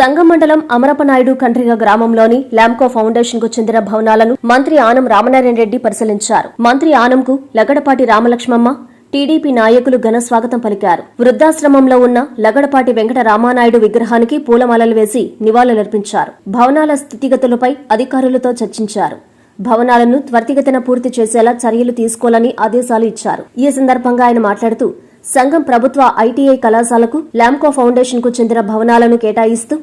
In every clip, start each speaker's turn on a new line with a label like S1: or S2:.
S1: సంగమండలం అమరపనాయుడు కండ్రిగ గ్రామంలోని ల్యాంకో ఫౌండేషన్కు చెందిన భవనాలను మంత్రి ఆనం రామనారాయణ రెడ్డి పరిశీలించారు. మంత్రి ఆనంకు లగడపాటి రామలక్ష్మమ్మ టీడీపీ నాయకులు ఘన స్వాగతం పలికారు. వృద్ధాశ్రమంలో ఉన్న లగడపాటి వెంకట రామానాయుడు విగ్రహానికి పూలమాలలు వేసి నివాళులర్పించారు. భవనాల స్థితిగతులపై అధికారులతో చర్చించారు. భవనాలను త్వరితగతిన పూర్తి చేసేలా చర్యలు తీసుకోవాలని ఆదేశాలు ఇచ్చారు. ఈ సందర్భంగా ఆయన మాట్లాడుతూ సంఘం ప్రభుత్వ ఐటీఐ కళాశాలకు ల్యాంకో ఫౌండేషన్కు చెందిన భవనాలను కేటాయిస్తూ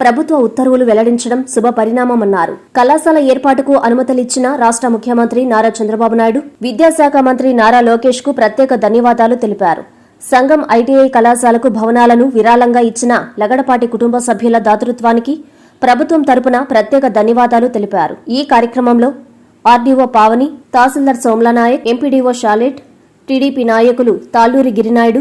S1: ప్రభుత్వ ఉత్తర్వులు వెల్లడించడం శుభ పరిణామమన్నారు కళాశాల ఏర్పాటుకు అనుమతులిచ్చిన రాష్ట్ర ముఖ్యమంత్రి నారా చంద్రబాబు నాయుడు విద్యాశాఖ మంత్రి నారా లోకేష్కు ప్రత్యేక ధన్యవాదాలు తెలిపారు. సంఘం ఐటీఐ కళాశాలకు భవనాలను విరాళంగా ఇచ్చిన లగడపాటి కుటుంబ సభ్యుల దాతృత్వానికి ప్రభుత్వం తరపున ప్రత్యేక ధన్యవాదాలు తెలిపారు. ఈ కార్యక్రమంలో RDO Pavani tahsildar Somlanayak MPDO Shalet TDP నాయకులు Talluri Girinaidu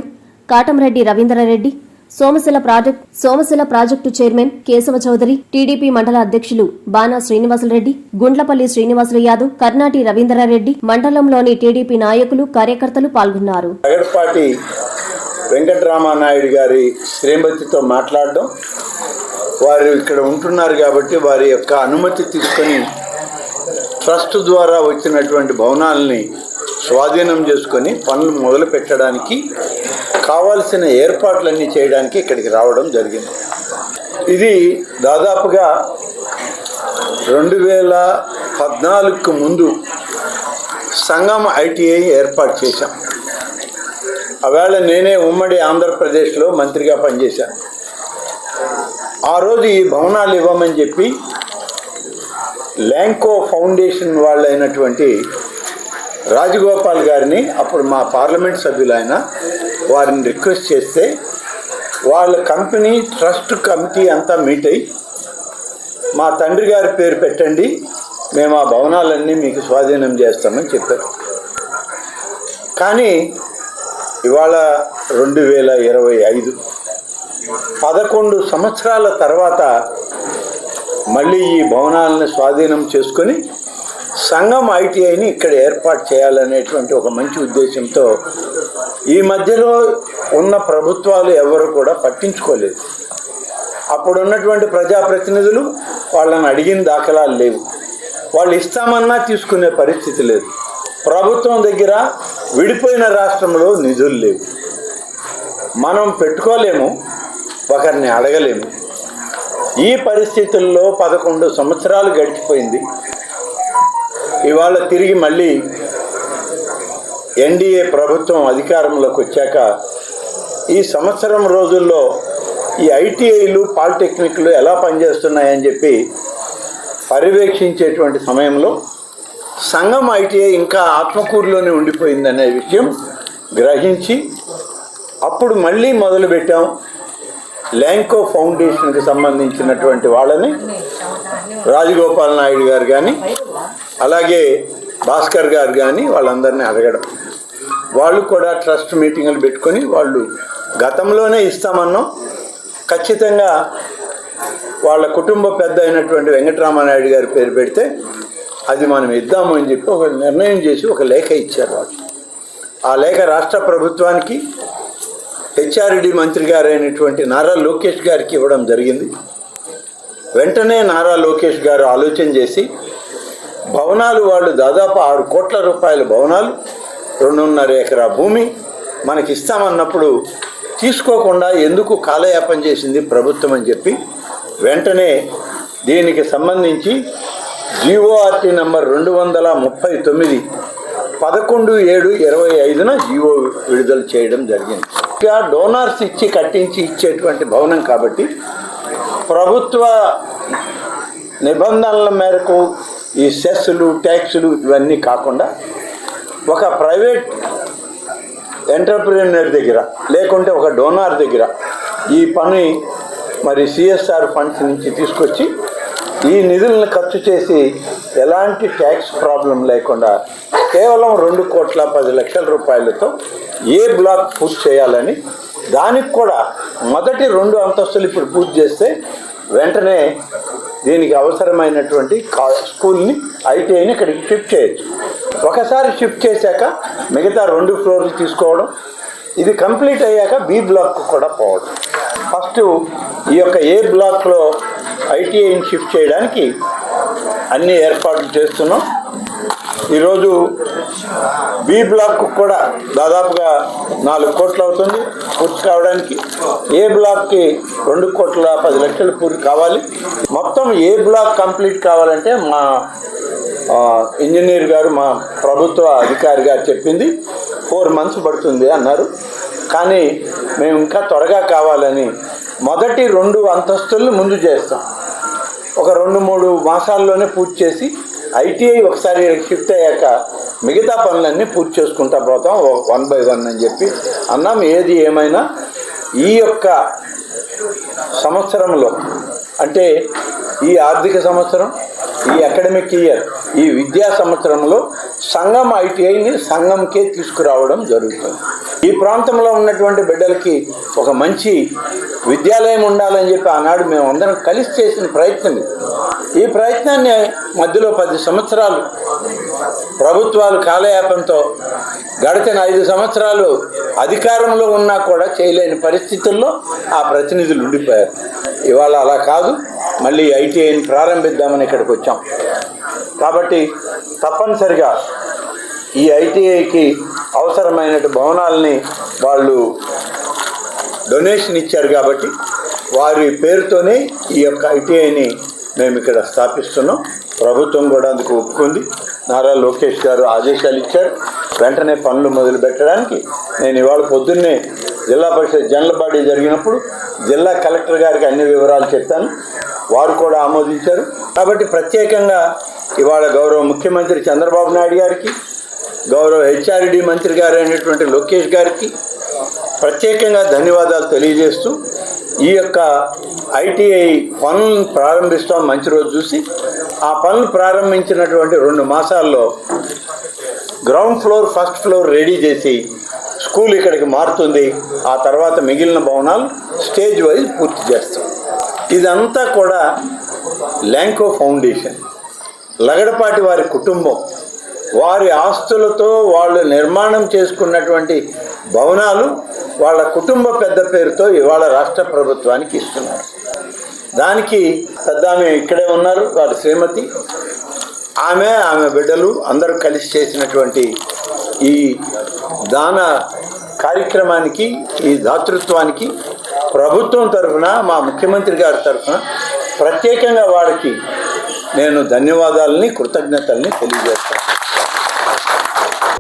S1: Katamreddy Ravindrareddy Somasila project Somasila project chairman Keshava Chowdary TDP మండల అధ్యక్షులు బాణా శ్రీనివాసులరెడ్డి గుండ్లపల్లి శ్రీనివాసులు యాదవ్ కర్ణాటి రవీంద్రారెడ్డి మండలంలోని టీడీపీ నాయకులు కార్యకర్తలు పాల్గొన్నారు.
S2: వెంకటరామానాయుడు గారి శ్రీమతితో మాట్లాడడం వారు ఇక్కడ ఉంటున్నారు కాబట్టి వారి యొక్క అనుమతి తీసుకొని ట్రస్ట్ ద్వారా వచ్చినటువంటి భవనాలని స్వాధీనం చేసుకొని పనులు మొదలు పెట్టడానికి కావాల్సిన ఏర్పాట్లన్నీ చేయడానికి ఇక్కడికి రావడం జరిగింది. ఇది దాదాపుగా రెండు వేల పద్నాలుగుకు ముందు సంగం ఐటీఐ ఏర్పాటు చేశాం. ఆవేళ నేనే ఉమ్మడి ఆంధ్రప్రదేశ్లో మంత్రిగా పనిచేశాను. ఆ రోజు ఈ భవనాలు ఇవ్వమని చెప్పి ల్యాంకో ఫౌండేషన్ వాళ్ళైనటువంటి రాజగోపాల్ గారిని అప్పుడు మా పార్లమెంట్ సభ్యులు వారిని రిక్వెస్ట్ చేస్తే వాళ్ళ కంపెనీ ట్రస్ట్ కమిటీ అంతా మీట్ అయ్యి మా తండ్రి గారి పేరు పెట్టండి మేము ఆ భవనాలన్నీ మీకు స్వాధీనం చేస్తామని చెప్పారు. కానీ ఇవాళ రెండు వేల ఇరవై ఐదు పదకొండు సంవత్సరాల తర్వాత మళ్ళీ ఈ భవనాలను స్వాధీనం చేసుకొని సంఘం ఐటీఐని ఇక్కడ ఏర్పాటు చేయాలనేటువంటి ఒక మంచి ఉద్దేశంతో ఈ మధ్యలో ఉన్న ప్రభుత్వాలు ఎవరు కూడా పట్టించుకోలేదు. అప్పుడు ఉన్నటువంటి ప్రజాప్రతినిధులు వాళ్ళని అడిగిన దాఖలాలు లేవు. వాళ్ళు ఇస్తామన్నా తీసుకునే పరిస్థితి లేదు. ప్రభుత్వం దగ్గర విడిపోయిన రాష్ట్రంలో నిధులు లేవు. మనం పెట్టుకోలేము ఒకరిని అడగలేము. ఈ పరిస్థితుల్లో పదకొండు సంవత్సరాలు గడిచిపోయింది. ఇవాళ తిరిగి మళ్ళీ ఎన్డీఏ ప్రభుత్వం అధికారంలోకి వచ్చాక ఈ సంవత్సరం రోజుల్లో ఈ ఐటీఐలు పాలిటెక్నిక్లు ఎలా పనిచేస్తున్నాయని చెప్పి పర్యవేక్షించేటువంటి సమయంలో సంఘం ఐటీఐ ఇంకా ఆత్మకూరులోనే ఉండిపోయిందనే విషయం గ్రహించి అప్పుడు మళ్ళీ మొదలుపెట్టాం. ల్యాంకో ఫౌండేషన్కి సంబంధించినటువంటి వాళ్ళని రాజగోపాల్ నాయుడు గారు కానీ అలాగే భాస్కర్ గారు కానీ వాళ్ళందరినీ అడగడం. వాళ్ళు కూడా ట్రస్ట్ మీటింగులు పెట్టుకొని వాళ్ళు గతంలోనే ఇస్తామన్నాం. ఖచ్చితంగా వాళ్ళ కుటుంబ పెద్ద అయినటువంటి వెంకటరామనాయుడు గారి పేరు పెడితే అది మనం ఇద్దాము అని చెప్పి ఒక నిర్ణయం చేసి ఒక లేఖ ఇచ్చారు వాళ్ళు. ఆ లేఖ రాష్ట్ర ప్రభుత్వానికి హెచ్ఆర్డి మంత్రి గారైనటువంటి నారా లోకేష్ గారికి ఇవ్వడం జరిగింది. వెంటనే నారా లోకేష్ గారు ఆలోచన చేసి భవనాలు వాళ్ళు దాదాపు ఆరు కోట్ల రూపాయల భవనాలు రెండున్నర ఎకరా భూమి మనకి ఇస్తామన్నప్పుడు తీసుకోకుండా ఎందుకు కాలయాపన చేసింది ప్రభుత్వం అని చెప్పి వెంటనే దీనికి సంబంధించి జీఓఆర్టీ నంబర్ రెండు వందల ముప్పై తొమ్మిది పదకొండు ఏడు ఇరవై ఐదున జీవో విడుదల చేయడం జరిగింది. ఇంకా డోనార్స్ ఇచ్చి కట్టించి ఇచ్చేటువంటి భవనం కాబట్టి ప్రభుత్వ నిబంధనల మేరకు ఈ సెస్లు ట్యాక్సులు ఇవన్నీ కాకుండా ఒక ప్రైవేట్ ఎంటర్ప్రీనర్ దగ్గర లేకుంటే ఒక డోనార్ దగ్గర ఈ పని మరి సిఎస్ఆర్ ఫండ్స్ నుంచి తీసుకొచ్చి ఈ నిధులను ఖర్చు చేసి ఎలాంటి ట్యాక్స్ ప్రాబ్లం లేకుండా కేవలం రెండు కోట్ల పది లక్షల రూపాయలతో ఏ బ్లాక్ పూర్తి చేయాలని దానికి కూడా మొదటి రెండు అంతస్తులు ఇప్పుడు పూర్తి చేస్తే వెంటనే దీనికి అవసరమైనటువంటి కా స్కూల్ని ఐటీఐని ఇక్కడికి షిఫ్ట్ చేయొచ్చు. ఒకసారి షిఫ్ట్ చేశాక మిగతా రెండు ఫ్లోర్లు తీసుకోవడం ఇది కంప్లీట్ అయ్యాక బి బ్లాక్ కూడా పోవడం. ఫస్ట్ ఈ యొక్క ఏ బ్లాక్లో ఐటీఐని షిఫ్ట్ చేయడానికి అన్ని ఏర్పాట్లు చేస్తున్నాం. ఈరోజు బి బ్లాక్ కూడా దాదాపుగా నాలుగు కోట్లు అవుతుంది. పూర్తి కావడానికి ఏ బ్లాక్కి రెండు కోట్ల పది లక్షలు పూర్తి కావాలి. మొత్తం ఏ బ్లాక్ కంప్లీట్ కావాలంటే మా ఇంజనీర్ గారు మా ప్రభుత్వ అధికారి గారు చెప్పింది ఫోర్ మంత్స్ పడుతుంది అన్నారు. కానీ మేము ఇంకా త్వరగా కావాలని మొదటి రెండు అంతస్తులను ముందు చేస్తాం. ఒక రెండు మూడు మాసాల్లోనే పూర్తి చేసి ఐటీఐ ఒకసారి షిఫ్ట్ అయ్యాక మిగతా పనులన్నీ పూర్తి చేసుకుంటా పోతాం వన్ బై వన్ అని చెప్పి అన్నాం ఏది ఏమైనా ఈ యొక్క సంవత్సరంలో అంటే ఈ ఆర్థిక సంవత్సరం ఈ అకాడమిక్ ఇయర్ ఈ విద్యా సంవత్సరంలో సంఘం ఐటీఐని సంఘంకే తీసుకురావడం జరుగుతుంది ఈ ప్రాంతంలో ఉన్నటువంటి బిడ్డలకి ఒక మంచి విద్యాలయం ఉండాలని చెప్పి ఆనాడు మేము అందరం కలిసి చేసిన ప్రయత్నం ఇది. ఈ ప్రయత్నాన్ని మధ్యలో పది సంవత్సరాలు ప్రభుత్వాలు కాలయాపంతో గడిచిన ఐదు సంవత్సరాలు అధికారంలో ఉన్నా కూడా చేయలేని పరిస్థితుల్లో ఆ ప్రతినిధులు ఉండిపోయారు. ఇవాళ అలా కాదు మళ్ళీ ఐటీఐని ప్రారంభిద్దామని ఇక్కడికి వచ్చాం. కాబట్టి తప్పనిసరిగా ఈ ఐటీఐకి అవసరమైన భవనాలని వాళ్ళు డొనేషన్ ఇచ్చారు కాబట్టి వారి పేరుతోనే ఈ యొక్క ఐటీఐని మేము ఇక్కడ స్థాపిస్తున్నాం. ప్రభుత్వం కూడా అందుకు ఒప్పుకుంది. నారా లోకేష్ గారు ఆదేశాలు ఇచ్చారు. వెంటనే పనులు మొదలు పెట్టడానికి నేను ఇవాళ పొద్దున్నే జిల్లా పరిషత్ జనరల్ బాడీ జరిగినప్పుడు జిల్లా కలెక్టర్ గారికి అన్ని వివరాలు చెప్తాను వారు కూడా ఆమోదించారు. కాబట్టి ప్రత్యేకంగా ఇవాళ గౌరవ ముఖ్యమంత్రి చంద్రబాబు నాయుడు గారికి గౌరవ హెచ్ఆర్డి మంత్రి గారు అయినటువంటి లోకేష్ గారికి ప్రత్యేకంగా ధన్యవాదాలు తెలియజేస్తూ ఈ యొక్క ఐటీఐ పనులను ప్రారంభిస్తాం మంచి రోజు చూసి ఆ పనులు ప్రారంభించినటువంటి రెండు మాసాల్లో ground floor first floor ready చేసి స్కూల్ ఇక్కడికి మారుతుంది. ఆ తర్వాత మిగిలిన భవనాలు స్టేజ్ వైజ్ పూర్తి చేస్తాం. ఇదంతా కూడా ల్యాంకో ఫౌండేషన్ లగడపాటి వారి కుటుంబం వారి ఆస్తులతో వాళ్ళు నిర్మాణం చేసుకున్నటువంటి భవనాలు వాళ్ళ కుటుంబ పెద్ద పేరుతో ఇవాళ రాష్ట్ర ప్రభుత్వానికి ఇస్తున్నారు. దానికి పెద్ద ఆమె ఇక్కడే ఉన్నారు వాడు శ్రీమతి. ఆమె ఆమె బిడ్డలు అందరూ కలిసి చేసినటువంటి ఈ దాన కార్యక్రమానికి ఈ దాతృత్వానికి ప్రభుత్వం తరఫున మా ముఖ్యమంత్రి గారి తరఫున ప్రత్యేకంగా వారికి నేను ధన్యవాదాలని కృతజ్ఞతల్ని తెలియజేస్తాను.